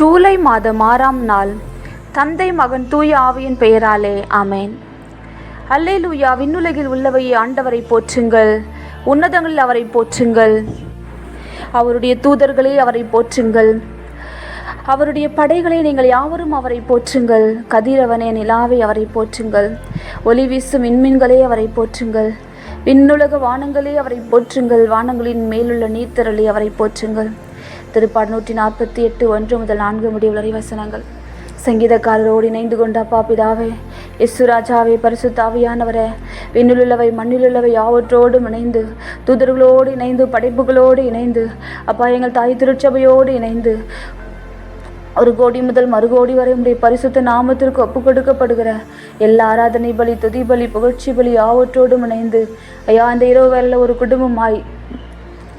ஜூலை மாதம் ஆறாம் நாள் தந்தை மகன் தூய ஆவியின் பெயராலே ஆமென். அல்லேலூயா விண்ணுலகில் உள்ளவையே ஆண்டவரை போற்றுங்கள் உன்னதங்களில் அவரை போற்றுங்கள். அவருடைய தூதர்களே அவரை போற்றுங்கள். அவருடைய படைகளை நீங்கள் யாவரும் அவரை போற்றுங்கள். கதிரவனே நிலாவை அவரை போற்றுங்கள். ஒளி வீசும் விண்மீன்களே அவரை போற்றுங்கள். விண்ணுலக வானங்களே அவரை போற்றுங்கள். வானங்களின் மேலுள்ள நீர்த்திரளே அவரை போற்றுங்கள். திருப்பாடு நூற்றி நாற்பத்தி எட்டு ஒன்று முதல் நான்கு முடிவுள்ள வசனங்கள். சங்கீதக்காரரோடு இணைந்து கொண்ட அப்பா பிதாவே இசுராஜாவே பரிசுத்தாவியானவரே விண்ணிலுள்ளவை மண்ணிலுள்ளவை யாவற்றோடும் இணைந்து தூதர்களோடு இணைந்து படைப்புகளோடு இணைந்து அப்பா எங்கள் தாய் திருச்சபையோடு இணைந்து ஒரு கோடி முதல் மறுகோடி வரை உடைய பரிசுத்த நாமத்திற்கு ஒப்பு கொடுக்கப்படுகிற எல்லா ஆராதனை பலி துதி பலி புகழ்ச்சி பலி யாவற்றோடும் இணைந்து ஐயா அந்த இரவு வேளையில் ஒரு குடும்பமாய்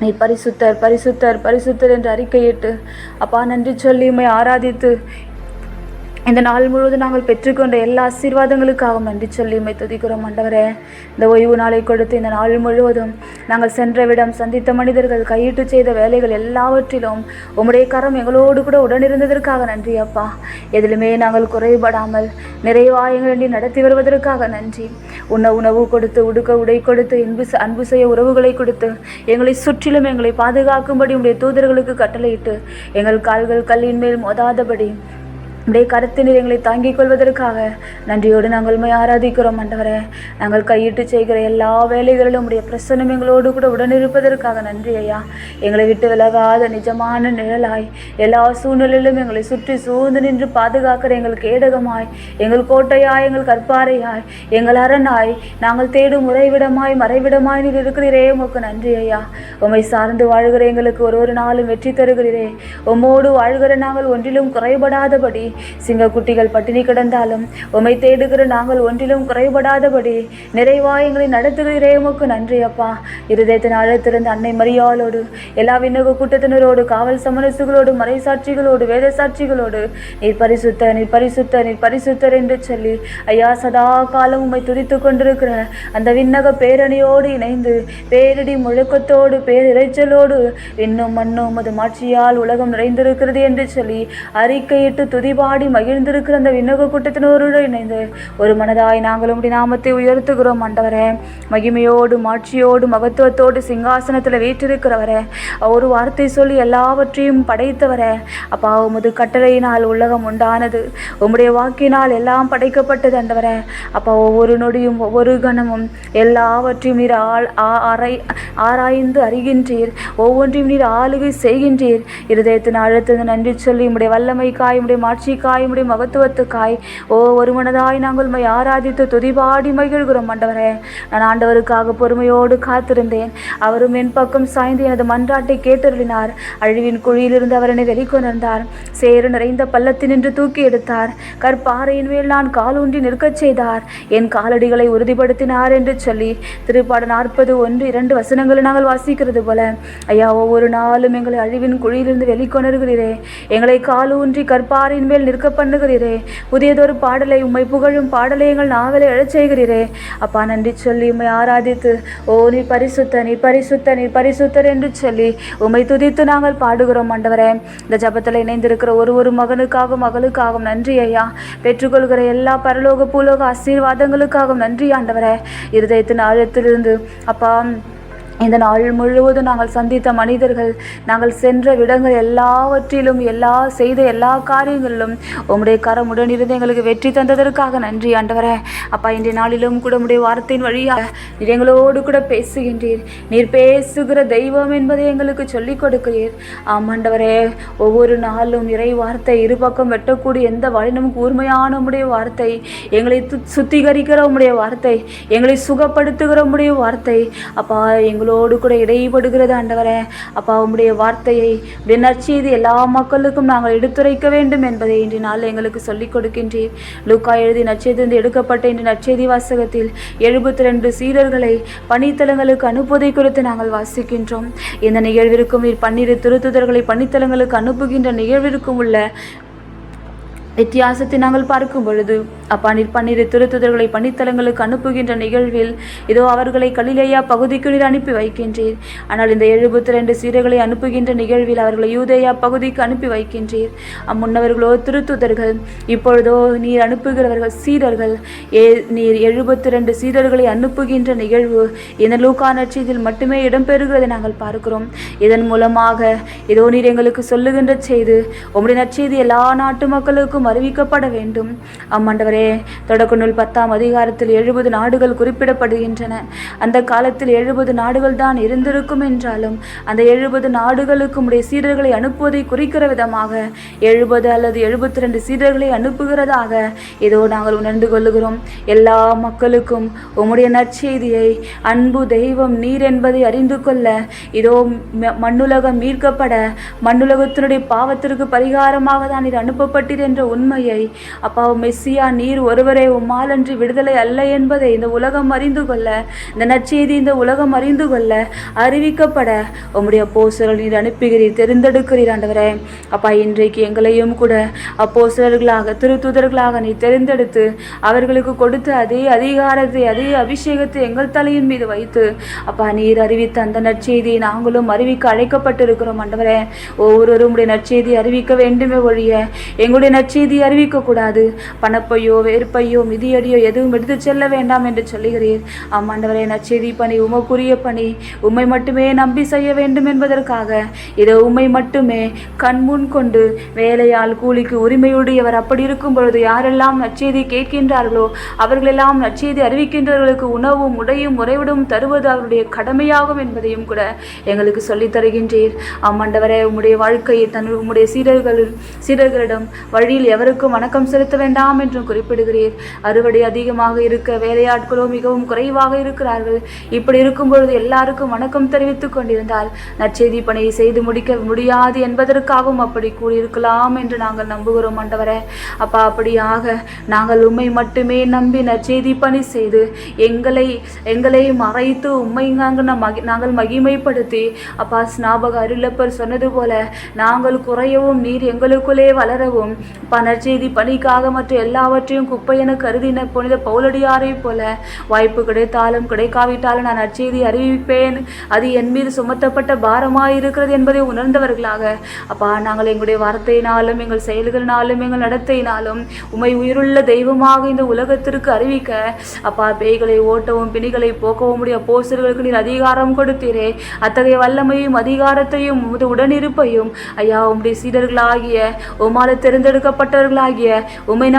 நீ பரிசுத்தர் பரிசுத்தர் பரிசுத்தர் என்று அறிக்கையிட்டு அப்பா நன்றி சொல்லி உண்மை ஆராதித்து இந்த நாள் முழுவதும் நாங்கள் பெற்றுக்கொண்ட எல்லா ஆசீர்வாதங்களுக்காகவும் நன்றி சொல்லி உண்மை துதிக்கிறோம் ஆண்டவரே. இந்த ஓய்வு நாளை கொடுத்து இந்த நாள் முழுவதும் நாங்கள் சென்ற விடம் சந்தித்த மனிதர்கள் கையிட்டு செய்த வேலைகள் எல்லாவற்றிலும் உம்முடைய கரம் எங்களோடு கூட உடனிருந்ததற்காக நன்றி அப்பா. எதிலுமே நாங்கள் குறைபடாமல் நிறைவாக எங்களை நடத்தி வருவதற்காக நன்றி. உண்ண உணவு கொடுத்து உடுக்க உடை கொடுத்து இன்பு அன்பு செய்ய உறவுகளை கொடுத்து எங்களை சுற்றிலும் எங்களை பாதுகாக்கும்படி உடைய தூதர்களுக்கு கட்டளையிட்டு எங்கள் கால்கள் கல்லின் மேல் மோதாதபடி உடைய கருத்து நிலையங்களை தாங்கிக் கொள்வதற்காக நன்றியோடு நாங்கள் உண்மை ஆராதிக்கிறோம் ஆண்டவரே. நாங்கள் கையிட்டு செய்கிற எல்லா வேலைகளிலும் உடைய பிரசன்னம் எங்களோடு கூட உடனிருப்பதற்காக நன்றி ஐயா. எங்களை விட்டு விலகாத நிஜமான நிழலாய் எல்லா சூழ்நிலையிலும் எங்களை சுற்றி சூழ்ந்து நின்று பாதுகாக்கிற எங்கள் கேடகமாய் எங்கள் கோட்டையாய் எங்கள் கற்பாரையாய் எங்கள் அரணாய் நாங்கள் தேடும் உறைவிடமாய் மறைவிடமாய் நீர் இருக்கிறீரே. உமக்கு நன்றி ஐயா. உம்மை சார்ந்து வாழ்கிற எங்களுக்கு ஒரு ஒரு நாளும் வெற்றி தருகிறீரே. உம்மோடு வாழ்கிற நாங்கள் ஒன்றிலும் குறைபடாதபடி சிங்கக்குட்டிகள் பட்டினி கிடந்தாலும் உம்மை தேடுகிற நாங்கள் ஒன்றிலும் குறைபடாதபடி நிறைவா எங்களை நடத்துகிறீரே உமக்கு நன்றி அப்பா. இருதயத்தின் அழைத்திருந்த அன்னை மரியாளோடு எல்லா விண்ணக கூட்டத்தினரோடு காவல் சமரசுகளோடு மறைசாட்சிகளோடு வேத சாட்சிகளோடு நீர் பரிசுத்த நீர் பரிசுத்த நீர் பரிசுத்தர் என்று சொல்லி ஐயா சதா காலம் உம்மை துதித்து கொண்டிருக்கிற அந்த விண்ணக பேரணியோடு இணைந்து பேரிடி முழக்கத்தோடு பேரிரைச்சலோடு விண்ணும் மண்ணும் அது மாட்சியால் உலகம் நிறைந்திருக்கிறது என்று சொல்லி அறிக்கையிட்டு பாடி மகிழ்ந்திருக்கிற அந்த விண்ணக கூட்டத்தினரோடு இணைந்து ஒரு மனதாய் நாங்கள் உடைய நாமத்தை உயர்த்துகிறோம் ஆண்டவரே. மகிமையோடு மாட்சியோடு மகத்துவத்தோடு சிங்காசனத்தில் வீற்றிருக்கிறவரே. ஒரு வார்த்தை சொல்லி எல்லாவற்றையும் படைத்தவரே. அப்பா உமது கட்டளையினால் உலகம் உண்டானது. உம்முடைய வாக்கினால் எல்லாம் படைக்கப்பட்டது ஆண்டவரே. அப்பா ஒவ்வொரு நொடியும் ஒவ்வொரு கணமும் எல்லாவற்றையும் நீர் ஆள் ஆ- ஆராய்ந்து அறிகின்றீர். ஒவ்வொன்றையும் நீர் ஆளுகை செய்கின்றீர். இருதயத்தின் அழுத்தது நன்றி சொல்லி உம்முடைய வல்லமைக்காய் உம்முடைய மாட்சிக்காய் மகத்துவத்துக்காய். ஓ ஒரு மனதாய் நாங்கள் உம்மை ஆராதித்து துதிபாடி மகிழ்கிறோம் ஆண்டவரே. நான் ஆண்டவருக்காக பொறுமையோடு காத்திருந்தேன். அவரும் என் பக்கம் சாய்ந்து எனது மன்றாட்டை கேட்டருளினார். அழிவின் குழியிலிருந்து அவர் என்னை வெளிக்கொணர்ந்தார். சேறு நிறைந்த பள்ளத்தினின்று தூக்கி எடுத்தார். கற்பாறையின் மேல் நான் காலூன்றி நிற்கச் செய்தார். என் காலடிகளை உறுதிப்படுத்தினார் என்று சொல்லி திருப்பாடு நாற்பது ஒன்று இரண்டு வசனங்களை நாங்கள் வாசிக்கிறது போல ஐயா ஒவ்வொரு நாளும் எங்களை அழிவின் குழியிலிருந்து வெளிக்கொணர்கிறீரே. எங்களை காலூன்றி கற்பாறையின் மேல் நிற்க பண்ணுகிறீரே புதியதொரு பாடலை உம்மை புகழும் பாடலை எங்கள் நாவலை எழச் செய்கிறீரே அப்பா நன்றி சொல்லி உம்மை ஆராதித்து ஓ நீ பரிசுத்த நீ பரிசுத்த நீ பரிசுத்தர் என்று சொல்லி உம்மை துதித்து நாங்கள் பாடுகிறோம் ஆண்டவரே. இந்த ஜபத்தில் இணைந்திருக்கிற ஒரு ஒரு மகனுக்காகவும் மகளுக்காகவும் நன்றி ஐயா. பெற்றுக்கொள்கிற எல்லா பரலோக பூலோக ஆசீர்வாதங்களுக்காகவும் நன்றி ஆண்டவரே. இருதயத்தின் ஆழத்திலிருந்து அப்பா இந்த நாள் முழுவதும் நாங்கள் சந்தித்த மனிதர்கள் நாங்கள் சென்ற விடங்கள் எல்லாவற்றிலும் எல்லா செய்த எல்லா காரியங்களிலும் உம்முடைய கரமுடன் உடனிருந்து எங்களுக்கு வெற்றி தந்ததற்காக நன்றி ஆண்டவரே. அப்பா இன்றைய நாளிலும் கூட உடைய வார்த்தையின் வழியாக நீர் எங்களோடு கூட பேசுகின்றீர். நீர் பேசுகிற தெய்வம் என்பதை எங்களுக்கு சொல்லிக் கொடுக்கிறீர். ஆமாண்டவரே ஒவ்வொரு நாளும் இறை வார்த்தை இருபக்கம் வெட்டக்கூடிய எந்த வழினும் கூர்மையான உம்முடைய வார்த்தை எங்களை சுத்திகரிக்கிற உம்முடைய வார்த்தை எங்களை சுகப்படுத்துகிற உம்முடைய வார்த்தை. அப்பா எங்களோட கூட இடைபடுகிறது ஆண்டவரே. அப்பா உம்முடைய வார்த்தையை உடைய நற்செய்தி எல்லா மக்களுக்கும் நாங்கள் எடுத்துரைக்க வேண்டும் என்பதை இன்று நாள் எங்களுக்கு சொல்லிக் கொடுக்கின்றேன் லூக்கா எழுதி நற்செய்திருந்து எடுக்கப்பட்ட இன்று நற்செய்தி வாசகத்தில் எழுபத்தி ரெண்டு சீரர்களை பணித்தலங்களுக்கு அனுப்புவதை குறித்து நாங்கள் வாசிக்கின்றோம். இந்த நிகழ்விற்கும் பன்னிரு திருத்துதர்களை பணித்தலங்களுக்கு அனுப்புகின்ற நிகழ்விற்கும் உள்ள வித்தியாசத்தை நாங்கள் பார்க்கும் பொழுது அப்பா நீர் பன்னிரு திருத்துதர்களை பணித்தலங்களுக்கு அனுப்புகின்ற நிகழ்வில் இதோ அவர்களை கலிலேயா பகுதிக்கு நீர் அனுப்பி வைக்கின்றீர். ஆனால் இந்த எழுபத்தி ரெண்டு சீரர்களை அனுப்புகின்ற நிகழ்வில் அவர்களை யூதேயா பகுதிக்கு அனுப்பி வைக்கின்றீர். அம்முன்னவர்களோ திருத்துதர்கள் இப்பொழுதோ நீர் அனுப்புகிறவர்கள் சீரர்கள் ஏ நீர் எழுபத்தி ரெண்டு சீரர்களை அனுப்புகின்ற நிகழ்வு இந்த லூக்கா நற்செய்தியில் மட்டுமே இடம்பெறுகிறதை நாங்கள் பார்க்கிறோம். இதன் மூலமாக இதோ நீர் எங்களுக்கு சொல்லுகின்ற செய்து உம்முடைய நற்செய்தி எல்லா நாட்டு மக்களுக்கும் அறிவிக்கப்பட வேண்டும். அம்மாண்டவரே தொடக்க நூல் பத்தாம் அதிகாரத்தில் எழுபது நாடுகள் குறிப்பிடப்படுகின்றன. அந்த காலத்தில் எழுபது நாடுகள் தான் இருந்திருக்கும் என்றாலும் அந்த எழுபது நாடுகளுக்கு உடைய சீடர்களை அனுப்புவதை குறிக்கிற விதமாக எழுபது அல்லது எழுபத்தி ரெண்டு சீடர்களை அனுப்புகிறதாக ஏதோ நாங்கள் உணர்ந்து கொள்ளுகிறோம். எல்லா மக்களுக்கும் உம்முடைய நற்செய்தியை அன்பு தெய்வம் நீர் என்பதை அறிந்து கொள்ள இதோ மண்ணுலகம் மீட்கப்பட மண்ணுலகத்தினுடைய பாவத்திற்கு பரிகாரமாக தான் நீர் அனுப்பப்பட்டீர் என்ற உண்மையை அப்பா மெஸ்ஸியா நீர் ஒருவரே உம்மாலன்றி விடுதலை அல்ல என்பதை இந்த உலகம் அறிந்து கொள்ள இந்த நற்செய்தி இந்த உலகம் அறிந்து கொள்ள அறிவிக்கப்பட உம்முடைய அப்போஸ்தலர்கள் நீர் அனுப்புகிறீர் தெரிந்தெடுக்கிறீர் ஆண்டவரே. அப்பா இன்றைக்கு எங்களையும் கூட அப்போஸ்தலர்களாக திருத்துதர்களாக நீ தெரிந்தெடுத்து அவர்களுக்கு கொடுத்த அதே அதிகாரத்தை அதே அபிஷேகத்தை எங்கள் தலையின் மீது வைத்து அப்பா நீர் அறிவித்த அந்த நற்செய்தியை நாங்களும் அறிவிக்க அழைக்கப்பட்டிருக்கிறோம் ஆண்டவரே. ஒவ்வொருவரும் உடைய நற்செய்தி அறிவிக்க வேண்டுமே ஒழிய எங்களுடைய நற்செய்தி அறிவிக்க கூடாது. பணப்பையோ வெறுப்பையோ மிதியடியோ எதுவும் எடுத்து செல்ல வேண்டாம் என்று சொல்லுகிறீர். ஆமாண்டவரே நச்செய்தி பணி உமக்குரிய பணி உம்மை மட்டுமே நம்பி செய்ய வேண்டும் என்பதற்காக. இதோ உம்மை மட்டுமே கண்முன் கொண்டு வேலையால் கூலிக்கு உரிமையுடையவர் அப்படி இருக்கும் பொழுது யாரெல்லாம் நச்செய்தி கேட்கின்றார்களோ அவர்களெல்லாம் நச்செய்தி அறிவிக்கின்றவர்களுக்கு உணவும் உடையும் உறைவிடும் தருவது அவருடைய கடமையாகும் என்பதையும் கூட எங்களுக்கு சொல்லித் தருகின்றீர். ஆமாண்டவரே உம்முடைய வாழ்க்கையை தன் உம்முடைய சீடர்கள் சீடர்களிடம் வழியில் எவருக்கும் வணக்கம் செலுத்த வேண்டாம் என்றும் குறிப்பிடுகிறீர். அறுவடை அதிகமாக இருக்க வேலையாட்களோ மிகவும் குறைவாக இருக்கிறார்கள். இப்படி இருக்கும் பொழுது எல்லாருக்கும் வணக்கம் தெரிவித்துக் கொண்டிருந்தால் நற்செய்தி பணியை செய்து முடிக்க முடியாது என்பதற்காகவும் அப்படி கூறியிருக்கலாம் என்று நாங்கள் நம்புகிறோம் ஆண்டவரே. அப்பா அப்படியாக நாங்கள் உண்மை மட்டுமே நம்பி நற்செய்தி பணி செய்து எங்களை எங்களை மறைத்து உண்மை நாங்கள் மகி- நாங்கள் மகிமைப்படுத்தி அப்பா ஸ்நாபக அருளப்பர் சொன்னது போல நாங்கள் குறையவும் நீர் எங்களுக்குள்ளே வளரவும் அப்பா நற்செய்தி பணிக்காக மற்ற எல்லாவற்றையும் குப்பையென கருதின புனித பவுலடியாரை போல வாய்ப்பு கிடைத்தாலும் கிடைக்காவிட்டாலும் நான் அச்செய்தி அறிவிப்பேன். அது என் மீது சுமத்தப்பட்ட பாரமாய் இருக்கிறது என்பதை உணர்ந்தவர்களாக அப்பா நாங்கள் எங்களுடைய வார்த்தையினாலும் எங்கள் செயல்களினாலும் எங்கள் நடத்தையினாலும் உமை உயிருள்ள தெய்வமாக இந்த உலகத்திற்கு அறிவிக்க அப்பா பேய்களை ஓட்டவும் பிணிகளை போக்கவும் உடைய போஸ்டர்களுக்கு நீர் அதிகாரம் கொடுத்தீரே. அத்தகைய வல்லமையும் அதிகாரத்தையும் உமது உடனிருப்பையும் ஐயா உம்முடைய சீடர்களாகிய உமால தேர்ந்தெடுக்கப்பட்டவர்களாகிய உம்மை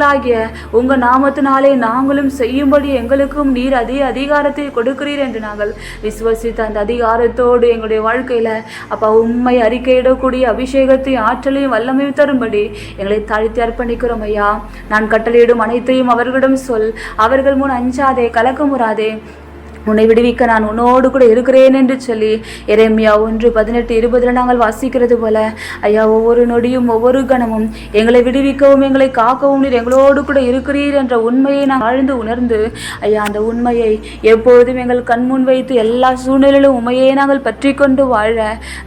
பிள்ளைகளாகிய உங்க நாமத்தினாலே நாங்களும் செய்யும்படி எங்களுக்கும் நீர் அதே அதிகாரத்தை கொடுக்கிறீர் என்று நாங்கள் விசுவசித்த அந்த அதிகாரத்தோடு எங்களுடைய வாழ்க்கையில அப்பா உண்மை அறிக்கையிடக்கூடிய அபிஷேகத்தையும் ஆற்றலையும் வல்லமையும் தரும்படி எங்களை தாழ்த்தி அர்ப்பணிக்கிறோம் ஐயா. நான் கட்டளையிடும் அனைத்தையும் அவர்களிடம் சொல். அவர்கள் முன் அஞ்சாதே கலக்கமுறாதே. உன்னை விடுவிக்க நான் உன்னோடு கூட இருக்கிறேன் என்று சொல்லி எரேமியா ஒன்று பதினெட்டு இருபதுல நாங்கள் வாசிக்கிறது போல ஐயா ஒவ்வொரு நொடியும் ஒவ்வொரு கணமும் எங்களை விடுவிக்கவும் எங்களை காக்கவும் நீர் எங்களோடு கூட இருக்கிறீர் என்ற உண்மையை நான் ஆழ்ந்து உணர்ந்து ஐயா அந்த உண்மையை எப்பொழுதும் எங்கள் கண்முன் வைத்து எல்லா சூழ்நிலையிலும் உண்மையே நாங்கள் பற்றி கொண்டு வாழ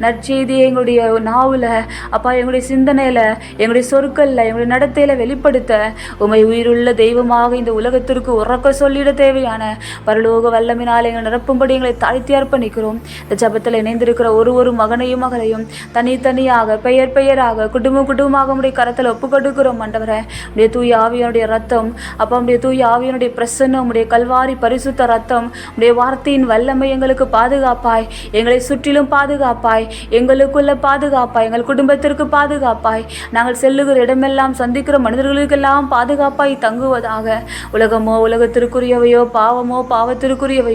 நற்செய்தியை எங்களுடைய நாவில் அப்பா எங்களுடைய சிந்தனையில் எங்களுடைய சொற்களில் எங்களுடைய நடத்தையில் வெளிப்படுத்த உமை உயிருள்ள தெய்வமாக இந்த உலகத்திற்கு உறக்க சொல்லிட தேவையான பரலோக வல்லமை வல்லமினால் எங்களை நிரப்பும்படி எங்களை தாழ்த்தி அர்ப்பணிக்கிறோம். இந்த ஜபத்தில் இணைந்திருக்கிற ஒரு ஒரு மகனையும் மகளையும் தனித்தனியாக பெயர் பெயராக குடும்பம் குடும்பமாக உடைய கரத்தில் ஒப்பு கொடுக்கிறோம் ஆண்டவரே. உடைய தூய் ஆவியனுடைய ரத்தம் அப்போ உடைய தூய ஆவியனுடைய பிரசன்னம் உடைய கல்வாரி பரிசுத்த ரத்தம் உடைய வார்த்தையின் வல்லமை எங்களுக்கு பாதுகாப்பாய். எங்களை சுற்றிலும் பாதுகாப்பாய். எங்களுக்குள்ள பாதுகாப்பாய். எங்கள் குடும்பத்திற்கு பாதுகாப்பாய். நாங்கள் செல்லுகிற இடமெல்லாம் சந்திக்கிற மனிதர்களுக்கெல்லாம் பாதுகாப்பாய் தங்குவதாக. உலகமோ உலகத்திற்குரியவையோ பாவமோ பாவத்திற்குரியவையோ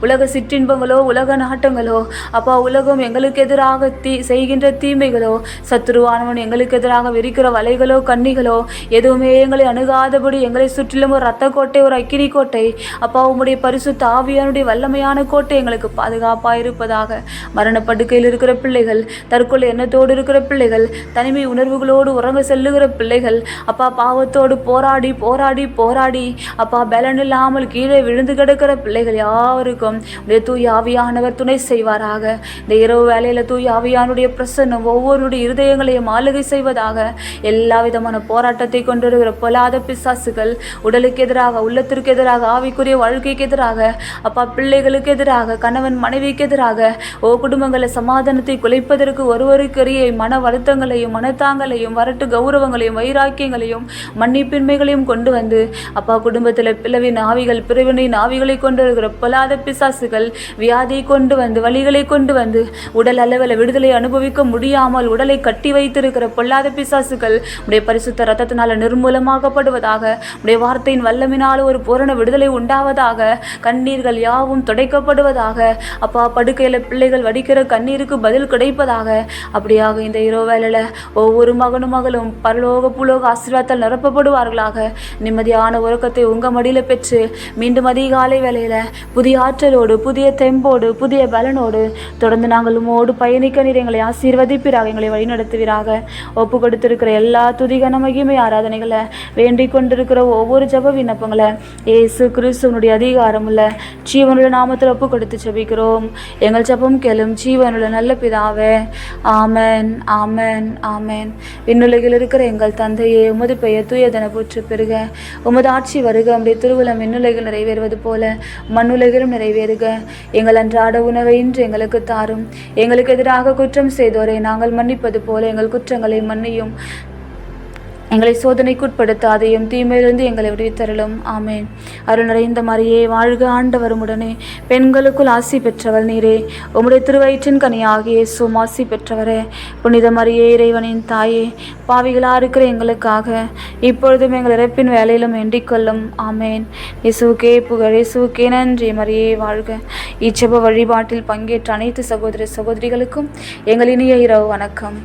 உலக சிற்றின்பங்களோ உலக நாட்டங்களோ? அப்பா உலகம் எங்களுக்கு எதிராக தீ செய்கின்ற தீமைகளோ? சத்துருவானவன் எங்களுக்கு எதிராக விரிக்கிற வலைகளோ கண்ணிகளோ? எதுவுமே எங்களை அணுகாதபடி எங்களை சுற்றிலும் ஒரு ரத்த கோட்டை ஒரு அக்கினி கோட்டை. அப்பா உம்முடைய பரிசு தாவியானுடைய வல்லமையான கோட்டை எங்களுக்கு பாதுகாப்பாக இருப்பதாக மரணப்படுக்கையில் இருக்கிற பிள்ளைகள் தற்கொலை எண்ணத்தோடு இருக்கிற பிள்ளைகள் தனிமை உணர்வுகளோடு உறங்க செல்லுகிற பிள்ளைகள் அப்பா பாவத்தோடு போராடி போராடி போராடி அப்பா பலன் இல்லாமல் கீழே விழுந்து கிடக்கிற பிள்ளைகள் யார்? எல்லாருக்கும். உடைய தூய் ஆவியானவர் துணை செய்வாராக. இந்த இரவு வேலையில் தூய் ஆவியானுடைய பிரசன்னம் ஒவ்வொருடைய இருதயங்களையும் ஆளுகை செய்வதாக. எல்லா விதமான போராட்டத்தை கொண்டிருக்கிற பொல்லாத பிசாசுகள் உடலுக்கு எதிராக உள்ளத்திற்கு எதிராக ஆவிக்குரிய வாழ்க்கைக்கு எதிராக அப்பா பிள்ளைகளுக்கு எதிராக கணவன் மனைவிக்கு எதிராக ஓ குடும்பங்களை சமாதானத்தை குலைப்பதற்கு ஒருவருக்கரிய மன வருத்தங்களையும் மனத்தாங்களையும் வரட்டு கௌரவங்களையும் வைராக்கியங்களையும் மன்னிப்பின்மைகளையும் கொண்டு வந்து அப்பா குடும்பத்தில் பிளவின் ஆவிகள் பிரிவினையின் ஆவிகளை கொண்டு இருக்கிற பொல்லாத பிசாசுகள் வியாதியை கொண்டு வந்து வழிகளை கொண்டு வந்து உடல் அளவில் விடுதலை அனுபவிக்க முடியாமல் உடலை கட்டி வைத்திருக்கிற பொல்லாத பிசாசுகள் உடைய பரிசுத்த ரத்தத்தினால நிர்மூலமாகப்படுவதாக உடைய வார்த்தையின் வல்லமினால் ஒரு பூரண விடுதலை உண்டாவதாக கண்ணீர்கள் யாவும் துடைக்கப்படுவதாக அப்பா படுக்கையில் பிள்ளைகள் வடிக்கிற கண்ணீருக்கு பதில் கிடைப்பதாக அப்படியாக இந்த இரவு வேலையில் ஒவ்வொரு மகனும் மகளும் பரலோக புலோக ஆசீர்வாதத்தால் நிரப்பப்படுவார்களாக. நிம்மதியான உறக்கத்தை உங்கள் மடியில் பெற்று மீண்டும் அதிகாலை வேலையில் புதிய ஆற்றலோடு புதிய தெம்போடு புதிய பலனோடு தொடர்ந்து நாங்கள் உமோடு பயணிக்க நீர் எங்களை ஆசீர்வதிப்பீராக எங்களை வழிநடத்துவீராக. ஒப்பு கொடுத்திருக்கிற எல்லா துதிகன மகிமை ஆராதனைகளை வேண்டிக் கொண்டிருக்கிற ஒவ்வொரு ஜப விண்ணப்பங்களை ஏசு கிறிஸ்துவனுடைய அதிகாரமுள்ள ஜீவனுடைய நாமத்தில் ஒப்பு கொடுத்து ஜபிக்கிறோம். எங்கள் ஜபம் கேளும் ஜீவனுள்ள நல்ல பிதாவே ஆமன் ஆமன் ஆமன். விண்ணுலகில் இருக்கிற எங்கள் தந்தையே உமது பெயர் தூயதன போற்று பெருக. உமது ஆட்சி வருக நம்முடைய திருவுளம் விண்ணுலகில் நிறைவேறுவது போல மண்ணுலகிலும் நிறைவேறுக. எங்கள் அன்றாட உணவை இன்று எங்களுக்கு தாரும். எங்களுக்கு எதிராக குற்றம் செய்தோரை நாங்கள் மன்னிப்பது போல எங்கள் குற்றங்களை மன்னியும். எங்களை சோதனைக்குட்படுத்தாதையும் தீமையிலிருந்து எங்களை விடுவித்தரலும் ஆமேன். அருள் நிறைந்த மாதிரியே வாழ்க ஆண்டவரும் உடனே பெண்களுக்குள் ஆசி பெற்றவள் நீரே. உம்முடைய திருவயிற்றின் கனியாகிய இயேசுவும் ஆசி பெற்றவரே. புனித மரியே இறைவனின் தாயே பாவிகளாக இருக்கிற எங்களுக்காக இப்பொழுதும் எங்கள் இறப்பின் வேலையிலும் எண்டிக்கொள்ளும் ஆமேன். இயேசுக்கே புகழ் சுகே நன்றி மரியே வாழ்க. இச்செப வழிபாட்டில் பங்கேற்ற அனைத்து சகோதர சகோதரிகளுக்கும் எங்கள் இனிய இரவு வணக்கம்.